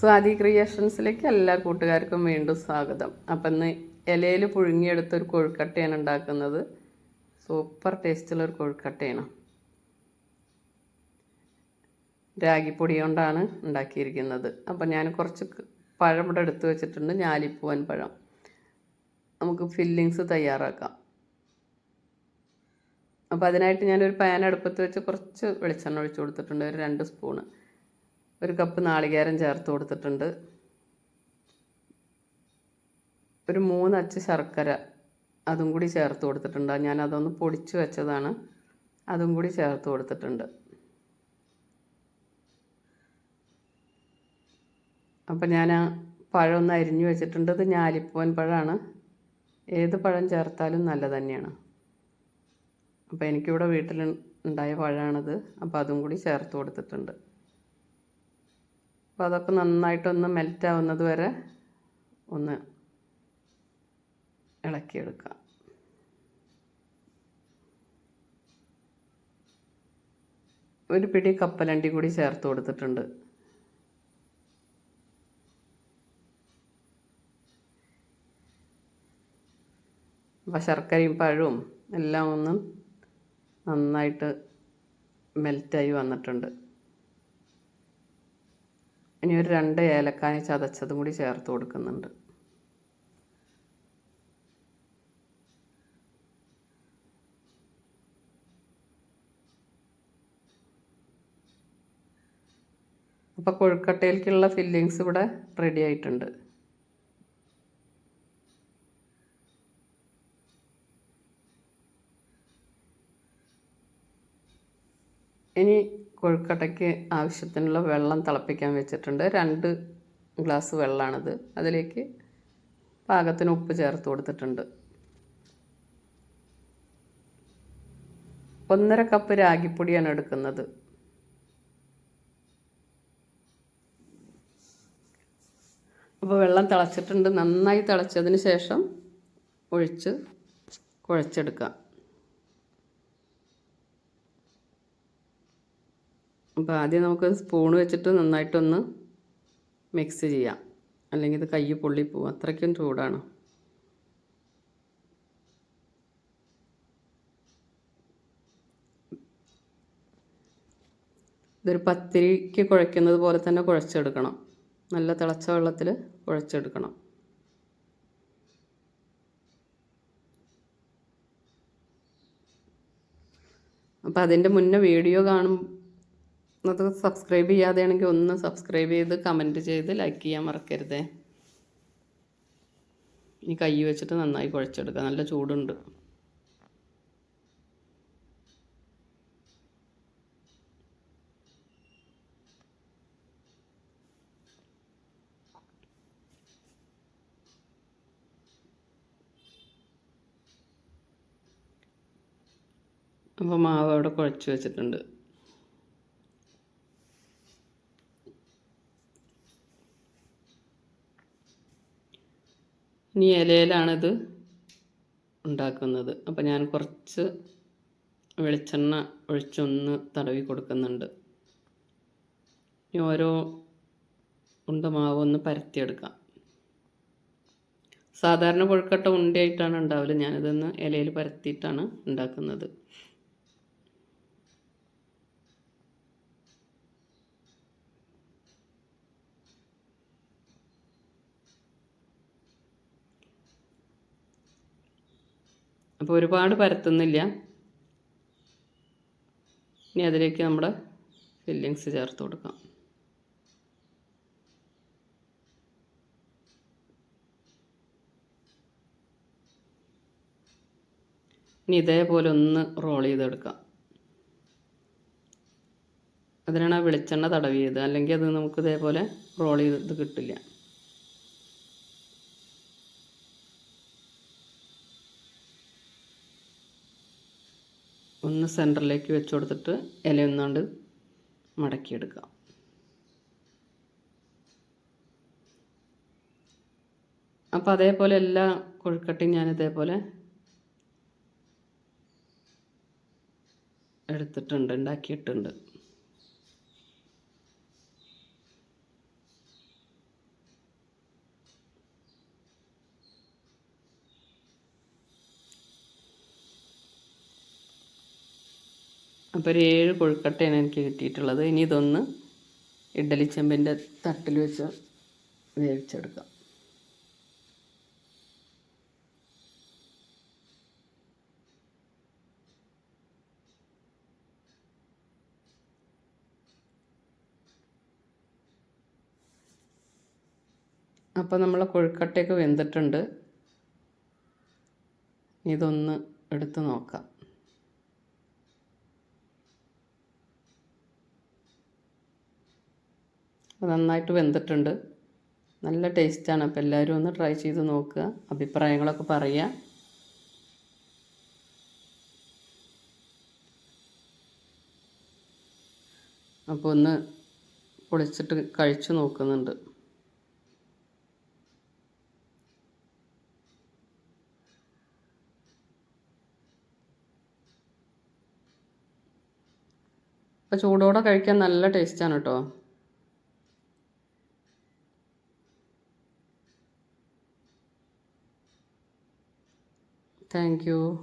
സ്വാതി ക്രിയേഷൻസിലേക്ക് എല്ലാ കൂട്ടുകാർക്കും വീണ്ടും സ്വാഗതം. അപ്പം ഇന്ന് ഇലയിൽ പുഴുങ്ങിയെടുത്തൊരു കൊഴുക്കട്ടയാണ് ഉണ്ടാക്കുന്നത്. സൂപ്പർ ടേസ്റ്റുള്ള ഒരു കൊഴുക്കട്ടയാണ്. രാഗിപ്പൊടി കൊണ്ടാണ് ഉണ്ടാക്കിയിരിക്കുന്നത്. അപ്പം ഞാൻ കുറച്ച് പഴം ഇവിടെ എടുത്ത് വെച്ചിട്ടുണ്ട്. ഞാലിപ്പൂവൻ പഴം. നമുക്ക് ഫില്ലിങ്സ് തയ്യാറാക്കാം. അപ്പോൾ അതിനായിട്ട് ഞാനൊരു പാൻ അടുപ്പത്ത് വെച്ച് കുറച്ച് വെളിച്ചെണ്ണ ഒഴിച്ച് കൊടുത്തിട്ടുണ്ട്. ഒരു രണ്ട് സ്പൂണ്. ഒരു കപ്പ് നാളികേരം ചേർത്ത് കൊടുത്തിട്ടുണ്ട്. ഒരു മൂന്നച്ച് ശർക്കര അതും കൂടി ചേർത്ത് കൊടുത്തിട്ടുണ്ട്. ഞാൻ അതൊന്ന് പൊടിച്ചു വെച്ചതാണ്. അതും കൂടി ചേർത്ത് കൊടുത്തിട്ടുണ്ട്. അപ്പം ഞാൻ പഴം ഒന്ന് അരിഞ്ഞു വെച്ചിട്ടുണ്ട്. ഇത് ഞാലിപ്പൂവൻ പഴമാണ്. ഏത് പഴം ചേർത്താലും നല്ല തന്നെയാണ്. അപ്പോൾ എനിക്കിവിടെ വീട്ടിൽ ഉണ്ടായ പഴമാണത് അപ്പോൾ അതും കൂടി ചേർത്ത് കൊടുത്തിട്ടുണ്ട്. അപ്പോൾ അതൊക്കെ നന്നായിട്ടൊന്ന് മെൽറ്റ് ആവുന്നത് വരെ ഒന്ന് ഇളക്കിയെടുക്കാം. ഒരു പിടി കപ്പലണ്ടി കൂടി ചേർത്ത് കൊടുത്തിട്ടുണ്ട്. അപ്പോൾ ശർക്കരയും പഴവും എല്ലാം ഒന്ന് നന്നായിട്ട് മെൽറ്റായി വന്നിട്ടുണ്ട്. ഇനി ഒരു രണ്ട് ഏലക്കായ ചതച്ചതും കൂടി ചേർത്ത് കൊടുക്കുന്നുണ്ട്. അപ്പോൾ കൊഴുക്കട്ടയിലേക്കുള്ള ഫില്ലിങ്സ് ഇവിടെ റെഡി ആയിട്ടുണ്ട്. ഇനി കൊഴുക്കട്ടയ്ക്ക് ആവശ്യത്തിനുള്ള വെള്ളം തിളപ്പിക്കാൻ വെച്ചിട്ടുണ്ട്. രണ്ട് ഗ്ലാസ് വെള്ളമാണിത് അതിലേക്ക് പാകത്തിന് ഉപ്പ് ചേർത്ത് കൊടുത്തിട്ടുണ്ട്. ഒന്നര കപ്പ് രാഗിപ്പൊടിയാണ് എടുക്കുന്നത്. അപ്പോൾ വെള്ളം തിളച്ചിട്ടുണ്ട്. നന്നായി തിളച്ചതിന് ശേഷം ഒഴിച്ച് കുഴച്ചെടുക്കുക അപ്പോൾ ആദ്യം നമുക്ക് സ്പൂൺ വെച്ചിട്ട് നന്നായിട്ടൊന്ന് മിക്സ് ചെയ്യാം. അല്ലെങ്കിൽ ഇത് കൈ പൊള്ളിപ്പോവും അത്രയ്ക്കും ചൂടാണ്. ഇതൊരു പത്തിരിക്ക് കുഴയ്ക്കുന്നത് പോലെ തന്നെ കുഴച്ചെടുക്കണം. നല്ല തിളച്ച വെള്ളത്തിൽ കുഴച്ചെടുക്കണം. അപ്പോൾ അതിന്റെ മുന്നേ വീഡിയോ കാണും അത് സബ്സ്ക്രൈബ് ചെയ്യാതെയാണെങ്കിൽ ഒന്ന് സബ്സ്ക്രൈബ് ചെയ്ത് കമന്റ് ചെയ്ത് ലൈക്ക് ചെയ്യാൻ മറക്കരുതേ. ഇനി കൈ വെച്ചിട്ട് നന്നായി കുഴച്ചെടുക്കുക നല്ല ചൂടുണ്ട്. അപ്പോൾ മാവ് അവിടെ കുഴച്ച് വെച്ചിട്ടുണ്ട്. ഇനി ഇലയിലാണിത് ഉണ്ടാക്കുന്നത്. അപ്പോൾ ഞാൻ കുറച്ച് വെളിച്ചെണ്ണ ഒഴിച്ചൊന്ന് തടവി കൊടുക്കുന്നുണ്ട്. ഇനി ഓരോ ഉണ്ട മാവ് ഒന്ന് പരത്തിയെടുക്കാം. സാധാരണ കൊഴുക്കട്ട ഉണ്ടയായിട്ടാണ് ഉണ്ടാവില്ല ഞാനിതൊന്ന് ഇലയിൽ പരത്തിയിട്ടാണ് ഉണ്ടാക്കുന്നത്. അപ്പോൾ ഒരുപാട് പരത്തുന്നില്ല. ഇനി അതിലേക്ക് നമ്മുടെ ഫില്ലിങ്സ് ചേർത്ത് കൊടുക്കാം. ഇനി ഇതേപോലെ ഒന്ന് റോൾ ചെയ്തെടുക്കാം. അതിനാണ് ആ വെളിച്ചെണ്ണ തടവിയത്. അല്ലെങ്കിൽ അത് നമുക്ക് ഇതേപോലെ റോൾ ചെയ്ത് കിട്ടില്ല. ഒന്ന് സെന്ററിലേക്ക് വെച്ച് കൊടുത്തിട്ട് ഇലയൊന്നുകൊണ്ട് മടക്കിയെടുക്കാം. അപ്പോൾ അതേപോലെ എല്ലാ കൊഴുക്കട്ടയും ഞാൻ ഇതേപോലെ എടുത്തിട്ടുണ്ട് ഉണ്ടാക്കിയിട്ടുണ്ട്. അപ്പോൾ ഒരു ഏഴ് കൊഴുക്കട്ടയാണ് എനിക്ക് കിട്ടിയിട്ടുള്ളത്. ഇനി ഇതൊന്ന് ഇഡ്ഡലി ചെമ്പിന്റെ തട്ടിൽ വെച്ച് വേവിച്ചെടുക്കാം. അപ്പോൾ നമ്മളെ കൊഴുക്കട്ടയൊക്കെ വെന്തിട്ടുണ്ട്. ഇതൊന്ന് എടുത്ത് നോക്കാം. നന്നായിട്ട് വെന്തിട്ടുണ്ട്. നല്ല ടേസ്റ്റാണ്. അപ്പോൾ എല്ലാവരും ഒന്ന് ട്രൈ ചെയ്ത് നോക്കുക. അഭിപ്രായങ്ങളൊക്കെ പറയുക. അപ്പോൾ ഒന്ന് പൊളിച്ചിട്ട് കഴിച്ചു നോക്കുന്നുണ്ട്. അപ്പോൾ ചൂടോടെ കഴിക്കാൻ നല്ല ടേസ്റ്റാണ് കേട്ടോ. Thank you.